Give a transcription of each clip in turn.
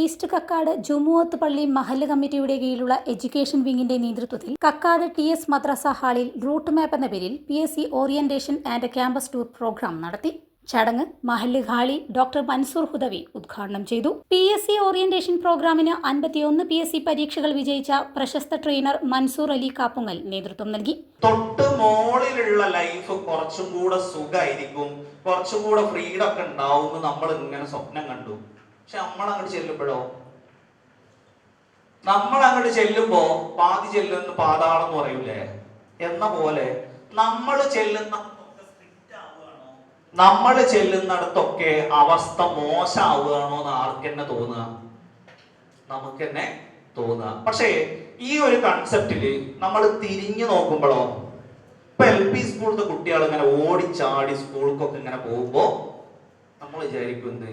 East Kakkad ജുമുഅത്ത് പള്ളി മഹല്ല് കമ്മിറ്റിയുടെ കീഴിലുള്ള എഡ്യൂക്കേഷൻ വിങ്ങിന്റെ നേതൃത്വത്തിൽ കക്കാട് ടി എസ് മദ്രസ ഹാളിൽ റൂട്ട് മാപ്പ് എന്ന പേരിൽ P S C orientation and campus tour programme നടത്തി. ചടങ്ങ് മഹല്ല് ഹാളി ഡോക്ടർ മൻസൂർ ഹുദവി ഉദ്ഘാടനം ചെയ്തു. പി എസ് സി ഓറിയന്റേഷൻ പ്രോഗ്രാമിന് അൻപത്തിയൊന്ന് പി എസ് സി പരീക്ഷകൾ വിജയിച്ച പ്രശസ്ത ട്രെയിനർ മൻസൂർ അലി കാപ്പുങ്ങൽ നേതൃത്വം നൽകി. തൊട്ട് മോളിലുള്ള ലൈഫ് കുറച്ചും കൂടെ സുഖമായിരിക്കും കുറച്ചും കൂടെ ഫ്രീഡം ഒക്കെ ഉണ്ടാവും നമ്മൾ ഇങ്ങനെ സ്വപ്നം കണ്ടു. പക്ഷെ നമ്മൾ അങ്ങോട്ട് ചെല്ലുമ്പോഴോ? നമ്മൾ അങ്ങോട്ട് ചെല്ലുമ്പോ പാതി ചെല്ലുന്ന പാതാളം എന്ന് പറയൂലേ? എന്ന പോലെ നമ്മൾ ചെല്ലുന്ന നമ്മൾ ചെല്ലുന്നിടത്തൊക്കെ അവസ്ഥ മോശമാവുകയാണോ എന്ന് ആർക്കെന്നെ തോന്നുക? നമുക്ക് തന്നെ തോന്നുക. പക്ഷേ ഈ ഒരു കൺസെപ്റ്റിൽ നമ്മൾ തിരിഞ്ഞു നോക്കുമ്പോഴോ ഇപ്പൊ എൽ പി സ്കൂളിലത്തെ കുട്ടികൾ ഇങ്ങനെ ഓടിച്ചാടി സ്കൂൾക്കൊക്കെ ഇങ്ങനെ പോകുമ്പോ നമ്മൾ വിചാരിക്കുന്നത്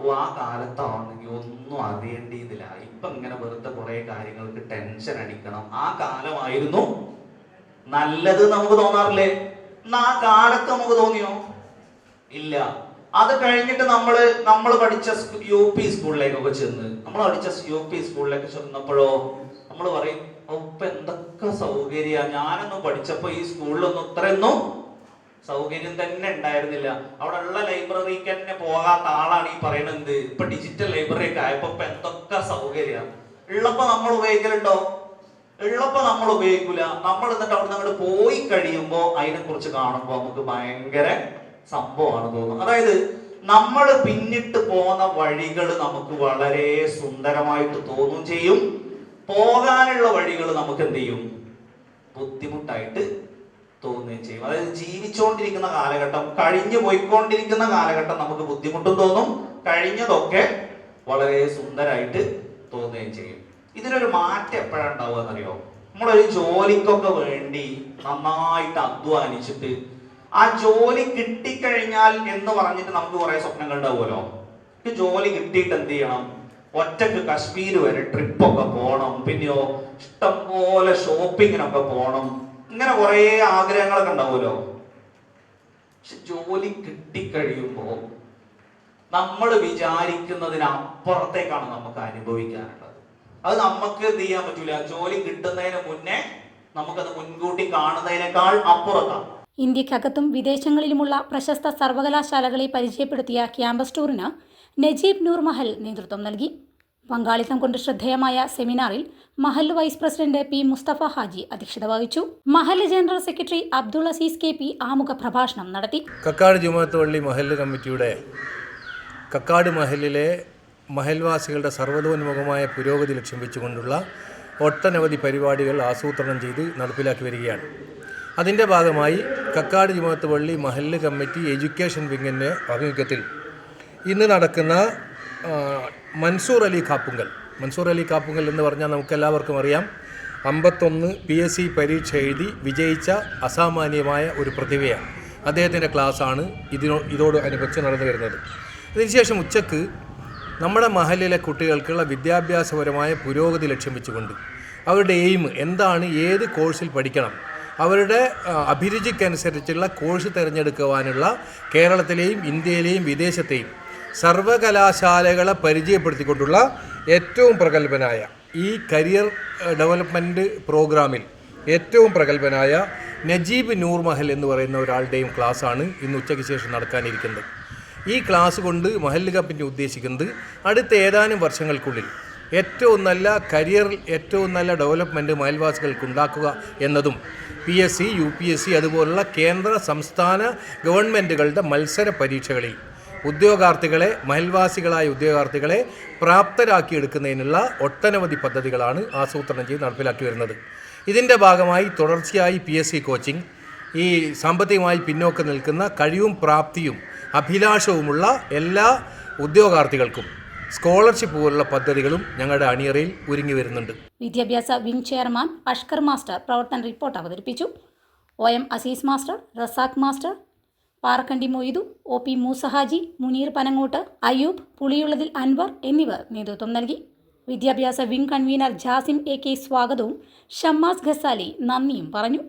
ഓ ആ കാലത്താണെങ്കിൽ ഒന്നും അറിയേണ്ടിയതില്ല ഇപ്പൊ ഇങ്ങനെ വെറുതെ കുറെ കാര്യങ്ങൾക്ക് ടെൻഷൻ അടിക്കണം. ആ കാലമായിരുന്നു നല്ലത് നമുക്ക് തോന്നാറില്ലേ? ആ കാലത്ത് നമുക്ക് തോന്നിയോ? ഇല്ല. അത് കഴിഞ്ഞിട്ട് നമ്മൾ നമ്മൾ പഠിച്ച യു പി സ്കൂളിലേക്കൊക്കെ ചെന്ന് നമ്മൾ പഠിച്ച യു പി സ്കൂളിലേക്ക് ചെന്നപ്പോഴോ നമ്മൾ പറയും ഒപ്പം എന്തൊക്കെ സൗകര്യ? ഞാനൊന്നും പഠിച്ചപ്പോ ഈ സ്കൂളിലൊന്നും ഇത്രയൊന്നും സൗകര്യം തന്നെ ഉണ്ടായിരുന്നില്ല. അവിടെ ഉള്ള ലൈബ്രറിക്ക് തന്നെ പോകാത്ത ആളാണ് ഈ പറയണത്. ഇപ്പൊ ഡിജിറ്റൽ ലൈബ്രറി ഒക്കെ ആയപ്പോ ഇപ്പൊ എന്തൊക്കെ സൗകര്യം. ഉള്ളപ്പോ നമ്മൾ ഉപയോഗിക്കലുണ്ടോ? ഉള്ളപ്പോ നമ്മൾ ഉപയോഗിക്കൂല. നമ്മൾ എന്നിട്ട് അവിടെ അങ്ങോട്ട് പോയി കഴിയുമ്പോ അതിനെ കുറിച്ച് കാണുമ്പോ നമുക്ക് ഭയങ്കര സംഭവമാണ് തോന്നുന്നത്. അതായത് നമ്മൾ പിന്നിട്ട് പോകുന്ന വഴികൾ നമുക്ക് വളരെ സുന്ദരമായിട്ട് തോന്നുകയും ചെയ്യും. പോകാനുള്ള വഴികൾ നമുക്ക് എന്ത് ചെയ്യും? ബുദ്ധിമുട്ടായിട്ട് തോന്നുകയും ചെയ്യും. അതായത് ജീവിച്ചുകൊണ്ടിരിക്കുന്ന കാലഘട്ടം കഴിഞ്ഞു പോയിക്കൊണ്ടിരിക്കുന്ന കാലഘട്ടം നമുക്ക് ബുദ്ധിമുട്ടും തോന്നും. കഴിഞ്ഞതൊക്കെ വളരെ സുന്ദരമായിട്ട് തോന്നുകയും ചെയ്യും. ഇതിനൊരു മാറ്റം എപ്പോഴാണ് ഉണ്ടാവുക എന്നറിയോ നമ്മളൊരു ജോലിക്കൊക്കെ വേണ്ടി നന്നായിട്ട് അധ്വാനിച്ചിട്ട് ആ ജോലി കിട്ടിക്കഴിഞ്ഞാൽ എന്ന് പറഞ്ഞിട്ട് നമുക്ക് കുറെ സ്വപ്നങ്ങൾ ഉണ്ടാവുമല്ലോ? ജോലി കിട്ടിയിട്ട് എന്ത് ചെയ്യണം? ഒറ്റയ്ക്ക് കശ്മീർ വരെ ട്രിപ്പൊക്കെ പോകണം പിന്നെയോ ഇഷ്ടംപോലെ ഷോപ്പിങ്ങിനൊക്കെ പോകണം ഇങ്ങനെ കുറേ ആഗ്രഹങ്ങളൊക്കെ ഉണ്ടാവുമല്ലോ. പക്ഷെ ജോലി കിട്ടിക്കഴിയുമ്പോ നമ്മൾ വിചാരിക്കുന്നതിനപ്പുറത്തേക്കാണ് നമുക്ക് അനുഭവിക്കാനുള്ളത്. അത് നമുക്ക് എന്ത് ചെയ്യാൻ പറ്റൂല. ജോലി കിട്ടുന്നതിന് മുന്നേ നമുക്കത് മുൻകൂട്ടി കാണുന്നതിനേക്കാൾ അപ്പുറത്താണ്. ഇന്ത്യക്കകത്തും വിദേശങ്ങളിലുമുള്ള പ്രശസ്ത സർവകലാശാലകളെ പരിചയപ്പെടുത്തിയ ക്യാമ്പസ് ടൂറിന് നജീബ് നൂർ മഹൽ നേതൃത്വം നൽകി. പങ്കാളിത്തം കൊണ്ട് ശ്രദ്ധേയമായ സെമിനാറിൽ Mahal vice president P Mustafa Haji അധ്യക്ഷത വഹിച്ചു. Mahal general secretary Abdul Aziz K P ആമുഖ പ്രഭാഷണം നടത്തി. കക്കാട് ജുമാത്ത് മഹല്ല് കമ്മിറ്റിയുടെ കക്കാട് മഹലിലെ മഹൽവാസികളുടെ സർവതോന്മുഖമായ പുരോഗതി ലക്ഷ്യം വെച്ചുകൊണ്ടുള്ള ഒട്ടനവധി പരിപാടികൾ ആസൂത്രണം ചെയ്ത് നടപ്പിലാക്കി വരികയാണ്. അതിന്റെ ഭാഗമായി കക്കാട് ജുമാത്ത് മഹല്ല് കമ്മിറ്റി എഡ്യൂക്കേഷൻ വിങ്ങിന്റെ ആഭിമുഖ്യത്തിൽ ഇന്ന് നടക്കുന്ന മൻസൂർ അലി കാപ്പുങ്കൽ. മൻസൂർ അലി കാപ്പുങ്കൽ എന്ന് പറഞ്ഞാൽ നമുക്കെല്ലാവർക്കും അറിയാം. അമ്പത്തൊന്ന് പി എസ് സി പരീക്ഷ എഴുതി വിജയിച്ച അസാമാന്യമായ ഒരു പ്രതിഭയാണ്. അദ്ദേഹത്തിന്റെ ക്ലാസ്സാണ് ഇതിനോ ഇതോട് അനുബന്ധിച്ച് നടന്നു വരുന്നത്. അതിനുശേഷം ഉച്ചയ്ക്ക് നമ്മുടെ മഹലിലെ കുട്ടികൾക്കുള്ള വിദ്യാഭ്യാസപരമായ പുരോഗതി ലക്ഷ്യം വെച്ചുകൊണ്ട് അവരുടെ എയിം എന്താണ് ഏത് കോഴ്സിൽ പഠിക്കണം അവരുടെ അഭിരുചിക്കനുസരിച്ചുള്ള കോഴ്സ് തിരഞ്ഞെടുക്കുവാനുള്ള കേരളത്തിലെയും ഇന്ത്യയിലെയും വിദേശത്തെയും സർവകലാശാലകളെ പരിചയപ്പെടുത്തിക്കൊണ്ടുള്ള ഏറ്റവും പ്രഗത്ഭനായ ഈ കരിയർ ഡെവലപ്മെന്റ് പ്രോഗ്രാമിൽ ഏറ്റവും പ്രഗത്ഭനായ നജീബ് നൂർ മഹൽ എന്ന് പറയുന്ന ഒരാളുടെയും ക്ലാസ്സാണ് ഇന്ന് ഉച്ചയ്ക്ക് ശേഷം നടക്കാനിരിക്കുന്നത്. ഈ ക്ലാസ് കൊണ്ട് മഹൽ കപ്പിന്റെ ഉദ്ദേശിക്കുന്നത് അടുത്ത ഏതാനും വർഷങ്ങൾക്കുള്ളിൽ ഏറ്റവും നല്ല കരിയറിൽ ഏറ്റവും നല്ല ഡെവലപ്മെന്റ് മയൽവാസികൾക്ക് ഉണ്ടാക്കുക എന്നതും P S C U P S C അതുപോലുള്ള കേന്ദ്ര സംസ്ഥാന ഗവൺമെന്റുകളുടെ മത്സര പരീക്ഷകളിൽ ഉദ്യോഗാർത്ഥികളെ മഹൽവാസികളായ ഉദ്യോഗാർത്ഥികളെ പ്രാപ്തരാക്കിയെടുക്കുന്നതിനുള്ള ഒട്ടനവധി പദ്ധതികളാണ് ആസൂത്രണം ചെയ്ത് നടപ്പിലാക്കി വരുന്നത്. ഇതിന്റെ ഭാഗമായി തുടർച്ചയായി പി എസ് സി കോച്ചിങ് ഈ സാമ്പത്തികമായി പിന്നോക്കം നിൽക്കുന്ന കഴിവും പ്രാപ്തിയും അഭിലാഷവുമുള്ള എല്ലാ ഉദ്യോഗാർത്ഥികൾക്കും സ്കോളർഷിപ്പ് പോലുള്ള പദ്ധതികളും ഞങ്ങളുടെ അണിയറയിൽ ഒരുങ്ങി വരുന്നുണ്ട്. വിദ്യാഭ്യാസ വിംഗ് ചെയർമാൻ അഷ്കർ മാസ്റ്റർ പ്രവർത്തന റിപ്പോർട്ട് അവതരിപ്പിച്ചു. O M Aziz master Razak master Parakkandi Moidu O P Moosahaji Muneer Panangot Ayyub Puliyullathil Anwar എന്നിവർ നേതൃത്വം നൽകി. വിദ്യാഭ്യാസ wing convener Jasim A K സ്വാഗതവും ഷമ്മാസ് ഖസാലി നന്ദിയും പറഞ്ഞു.